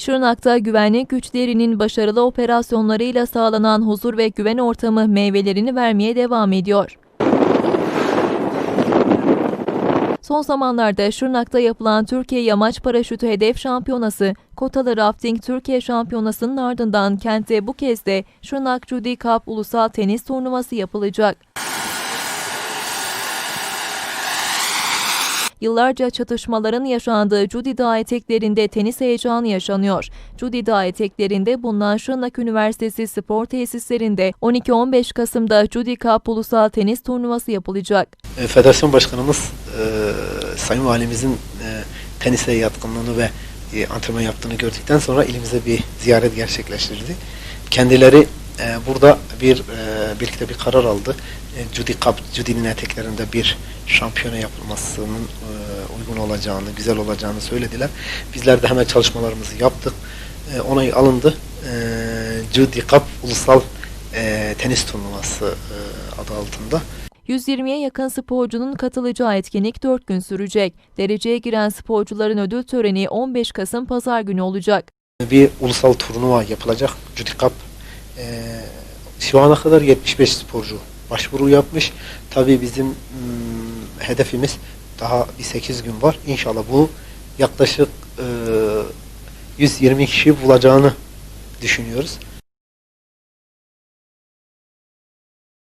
Şırnak'ta güvenlik güçlerinin başarılı operasyonlarıyla sağlanan huzur ve güven ortamı meyvelerini vermeye devam ediyor. Son zamanlarda Şırnak'ta yapılan Türkiye Yamaç Paraşütü Hedef Şampiyonası, Kotalı Rafting Türkiye Şampiyonası'nın ardından kentte bu kez de Şırnak Judy Cup Ulusal Tenis Turnuvası yapılacak. Yıllarca çatışmaların yaşandığı Cudi Dağı eteklerinde tenis heyecanı yaşanıyor. Cudi Dağı eteklerinde bulunan Şırnak Üniversitesi spor tesislerinde 12-15 Kasım'da Cudi Cup Ulusal Tenis Turnuvası yapılacak. E, Federasyon Başkanımız e, Sayın Valimizin e, tenise yatkınlığını ve e, antrenman yaptığını gördükten sonra ilimize bir ziyaret gerçekleştirdi. Kendileri e, burada bir e, birlikte bir karar aldı. E, Judy Cup, Judy'nin eteklerinde bir şampiyona yapılmasının e, uygun olacağını, güzel olacağını söylediler. Bizler de hemen çalışmalarımızı yaptık. E, onay alındı. Judy Cup Ulusal Tenis Turnuvası adı altında. 120'ye yakın sporcunun katılacağı etkinlik 4 gün sürecek. Dereceye giren sporcuların ödül töreni 15 Kasım Pazar günü olacak. bir ulusal turnuva yapılacak. Judy Cup. Şu ana kadar 75 sporcu başvuru yapmış. Tabii bizim hmm, hedefimiz daha bir 8 gün var. İnşallah bu yaklaşık e, 120 kişi bulacağını düşünüyoruz.